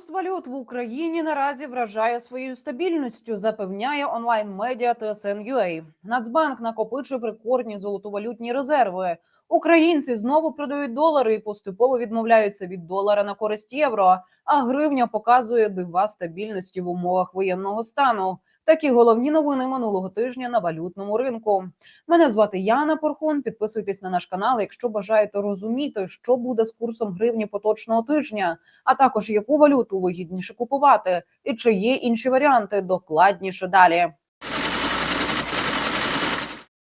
Курс валют в Україні наразі вражає своєю стабільністю, запевняє онлайн-медіа TSN.ua. Нацбанк накопичив рекордні золотовалютні резерви. Українці знову продають долари і поступово відмовляються від долара на користь євро. А гривня показує дива стабільності в умовах воєнного стану. Такі головні новини минулого тижня на валютному ринку. Мене звати Яна Порхун. Підписуйтесь на наш канал, якщо бажаєте розуміти, що буде з курсом гривні поточного тижня, а також яку валюту вигідніше купувати, і чи є інші варіанти докладніше далі.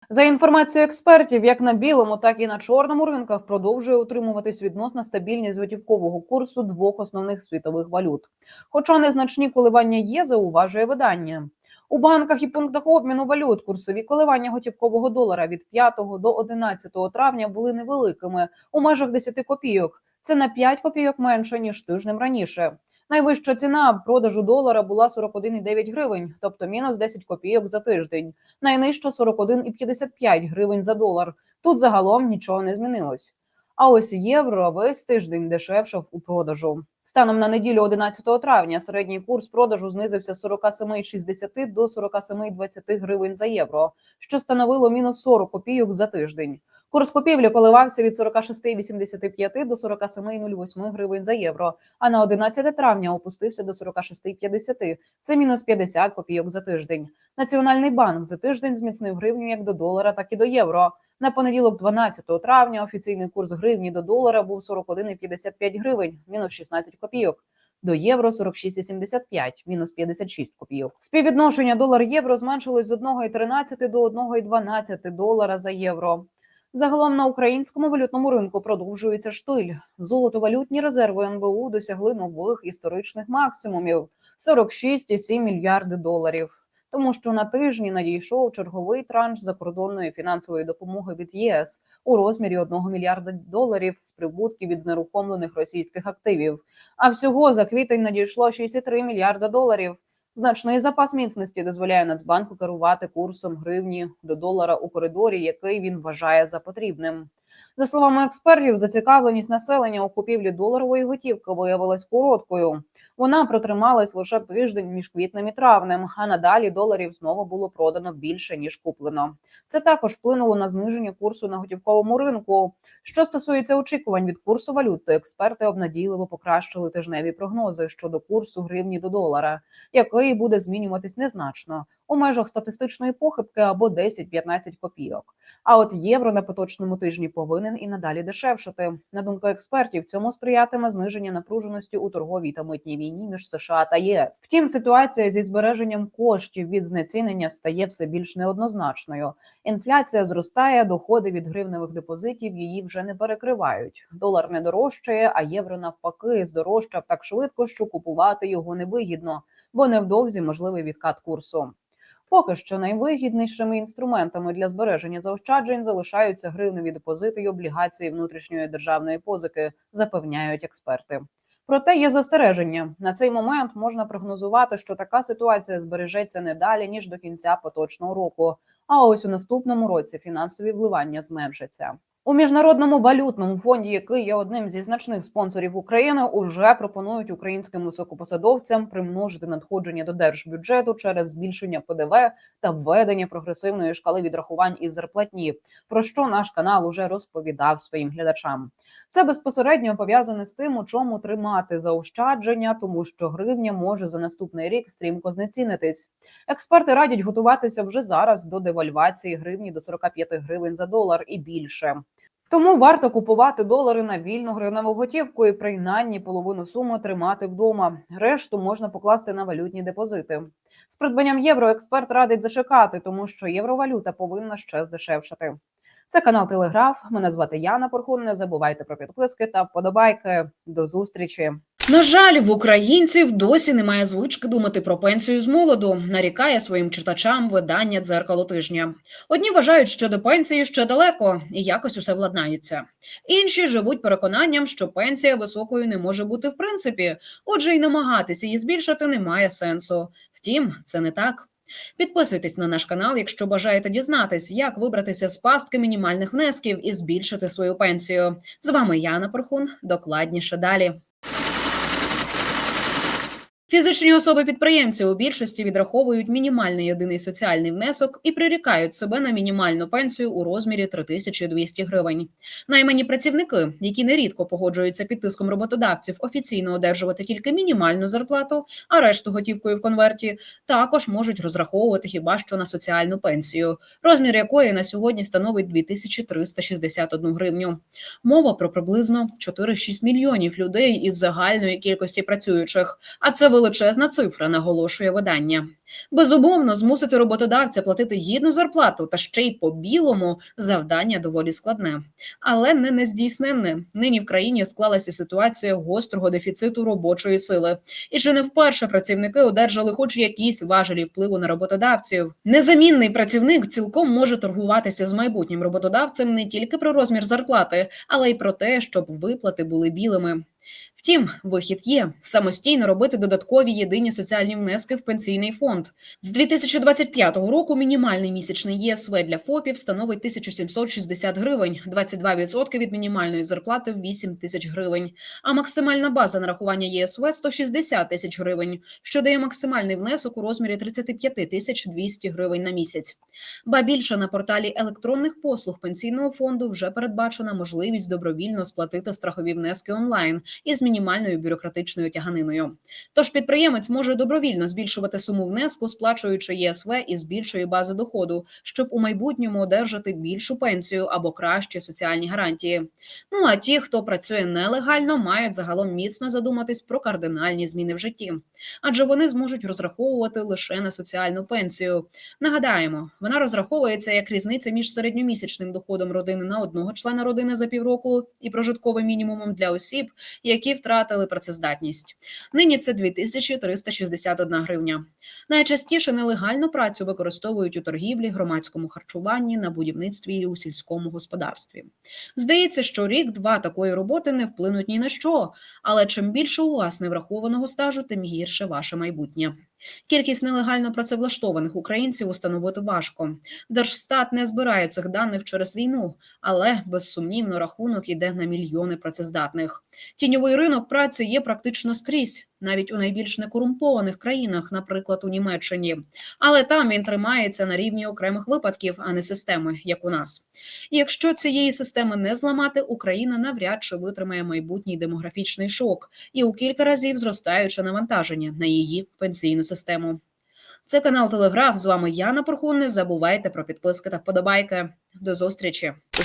За інформацією експертів, як на білому, так і на чорному ринках продовжує утримуватись відносна стабільність готівкового курсу двох основних світових валют. Хоча незначні коливання є, зауважує видання. У банках і пунктах обміну валют курсові коливання готівкового долара від 5 до 11 травня були невеликими у межах 10 копійок. Це на 5 копійок менше ніж тижнем раніше. Найвища ціна продажу долара була 41,9 гривень, тобто мінус 10 копійок за тиждень. Найнижча 41,55 гривень за долар. Тут загалом нічого не змінилось. А ось євро весь тиждень дешевшав у продажу. Станом на неділю 11 травня середній курс продажу знизився з 47,60 до 47,20 гривень за євро, що становило мінус 40 копійок за тиждень. Курс купівлі коливався від 46,85 до 47,08 гривень за євро, а на 11 травня опустився до 46,50. Це мінус 50 копійок за тиждень. Національний банк за тиждень зміцнив гривню як до долара, так і до євро. На понеділок, 12 травня, офіційний курс гривні до долара був 41,55 гривень, мінус 16 копійок. До євро 46,75, мінус 56 копійок. Співвідношення долар-євро зменшилось з 1,13 до 1,12 долара за євро. Загалом на українському валютному ринку продовжується штиль. Золотовалютні резерви НБУ досягли нових історичних максимумів 46,7 мільярди доларів. Тому що на тижні надійшов черговий транш закордонної фінансової допомоги від ЄС у розмірі 1 мільярда доларів з прибутків від знерухомлених російських активів. А всього за квітень надійшло 63 мільярда доларів. Значний запас міцності дозволяє Нацбанку керувати курсом гривні до долара у коридорі, який він вважає за потрібним. За словами експертів, зацікавленість населення у купівлі доларової готівки виявилась короткою. Вона протрималась лише тиждень між квітнем і травнем, а надалі доларів знову було продано більше ніж куплено. Це також вплинуло на зниження курсу на готівковому ринку. Що стосується очікувань від курсу валют, то експерти обнадійливо покращили тижневі прогнози щодо курсу гривні до долара, який буде змінюватись незначно у межах статистичної похибки або 10-15 копійок. А от євро на поточному тижні повинен і надалі дешевшати. На думку експертів, цьому сприятиме зниження напруженості у торговій та митній війні між США та ЄС. Втім, ситуація зі збереженням коштів від знецінення стає все більш неоднозначною. Інфляція зростає, доходи від гривневих депозитів її вже не перекривають. Долар не дорожчає, а євро навпаки здорожчав так швидко, що купувати його невигідно, бо невдовзі можливий відкат курсу. Поки що найвигіднішими інструментами для збереження заощаджень залишаються гривневі депозити й облігації внутрішньої державної позики, запевняють експерти. Проте є застереження на цей момент можна прогнозувати, що така ситуація збережеться не далі ніж до кінця поточного року. А ось у наступному році фінансові вливання зменшаться. У міжнародному валютному фонді, який є одним зі значних спонсорів України, уже пропонують українським високопосадовцям примножити надходження до держбюджету через збільшення ПДВ та введення прогресивної шкали відрахувань із зарплатні, про що наш канал уже розповідав своїм глядачам. Це безпосередньо пов'язане з тим, у чому тримати заощадження, тому що гривня може за наступний рік стрімко знецінитись. Експерти радять готуватися вже зараз до девальвації гривні до 45 гривень за долар і більше. Тому варто купувати долари на вільну гривневу готівку і принаймні половину суми тримати вдома. Решту можна покласти на валютні депозити. З придбанням євро експерт радить зачекати, тому що євровалюта повинна ще здешевшати. Це канал Телеграф. Мене звати Яна Порхун. Не забувайте про підписки та вподобайки. До зустрічі. На жаль, в українців досі немає звички думати про пенсію з молоду. Нарікає своїм читачам видання дзеркало тижня. Одні вважають, що до пенсії ще далеко і якось усе владнається. Інші живуть переконанням, що пенсія високою не може бути в принципі. Отже, й намагатися її збільшити немає сенсу. Втім, це не так. Підписуйтесь на наш канал, якщо бажаєте дізнатись, як вибратися з пастки мінімальних внесків і збільшити свою пенсію. З вами Яна Порхун. Докладніше далі. Фізичні особи-підприємці у більшості відраховують мінімальний єдиний соціальний внесок і прирікають себе на мінімальну пенсію у розмірі 3200 гривень. Наймані працівники, які нерідко погоджуються під тиском роботодавців, офіційно одержувати тільки мінімальну зарплату, а решту готівкою в конверті, також можуть розраховувати хіба що на соціальну пенсію, розмір якої на сьогодні становить 2361 гривню. Мова про приблизно 4-6 мільйонів людей із загальної кількості працюючих. А це величезна цифра, наголошує видання. Безумовно, змусити роботодавця платити гідну зарплату та ще й по білому завдання доволі складне, але не нездійсненне. Нині в країні склалася ситуація гострого дефіциту робочої сили, і чи не вперше працівники одержали хоч якісь важелі впливу на роботодавців. Незамінний працівник цілком може торгуватися з майбутнім роботодавцем не тільки про розмір зарплати, але й про те, щоб виплати були білими. Втім, вихід є самостійно робити додаткові єдині соціальні внески в пенсійний фонд. З 2025 року мінімальний місячний ЄСВ для ФОПів становить 1760 гривень, 22% від мінімальної зарплати в 8 тисяч гривень. А максимальна база нарахування ЄСВ 160 тисяч гривень, що дає максимальний внесок у розмірі 35 тисяч 200 гривень на місяць. Ба більше на порталі електронних послуг пенсійного фонду вже передбачена можливість добровільно сплатити страхові внески онлайн із мінімальною бюрократичною тяганиною. Тож підприємець може добровільно збільшувати суму внеску, сплачуючи ЄСВ із більшої бази доходу, щоб у майбутньому одержати більшу пенсію або кращі соціальні гарантії. Ну а ті, хто працює нелегально, мають загалом міцно задуматись про кардинальні зміни в житті, адже вони зможуть розраховувати лише на соціальну пенсію. Нагадаємо, вона розраховується як різниця між середньомісячним доходом родини на одного члена родини за півроку і прожитковим мінімумом для осіб, які втратили працездатність. Нині це 2361 гривня. Найчастіше нелегальну працю використовують у торгівлі, громадському харчуванні, на будівництві і у сільському господарстві. Здається, що рік-два такої роботи не вплинуть ні на що, але чим більше у вас неврахованого стажу, тим гірше ваше майбутнє. Кількість нелегально працевлаштованих українців установити важко. Держстат не збирає цих даних через війну, але безсумнівно рахунок іде на мільйони працездатних. Тіньовий ринок праці є практично скрізь, навіть у найбільш некорумпованих країнах, наприклад, у Німеччині. Але там він тримається на рівні окремих випадків, а не системи, як у нас. І якщо цієї системи не зламати, Україна навряд чи витримає майбутній демографічний шок і у кілька разів зростаюче навантаження на її пенсійну систему. Це канал Телеграф. З вами Яна Порхун. Не забувайте про підписки та вподобайки. До зустрічі.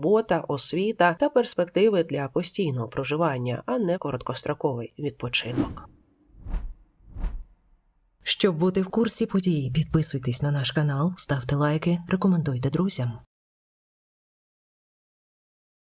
робота, освіта та перспективи для постійного проживання, а не короткостроковий відпочинок. Щоб бути в курсі подій, підписуйтесь на наш канал, ставте лайки, рекомендуйте друзям.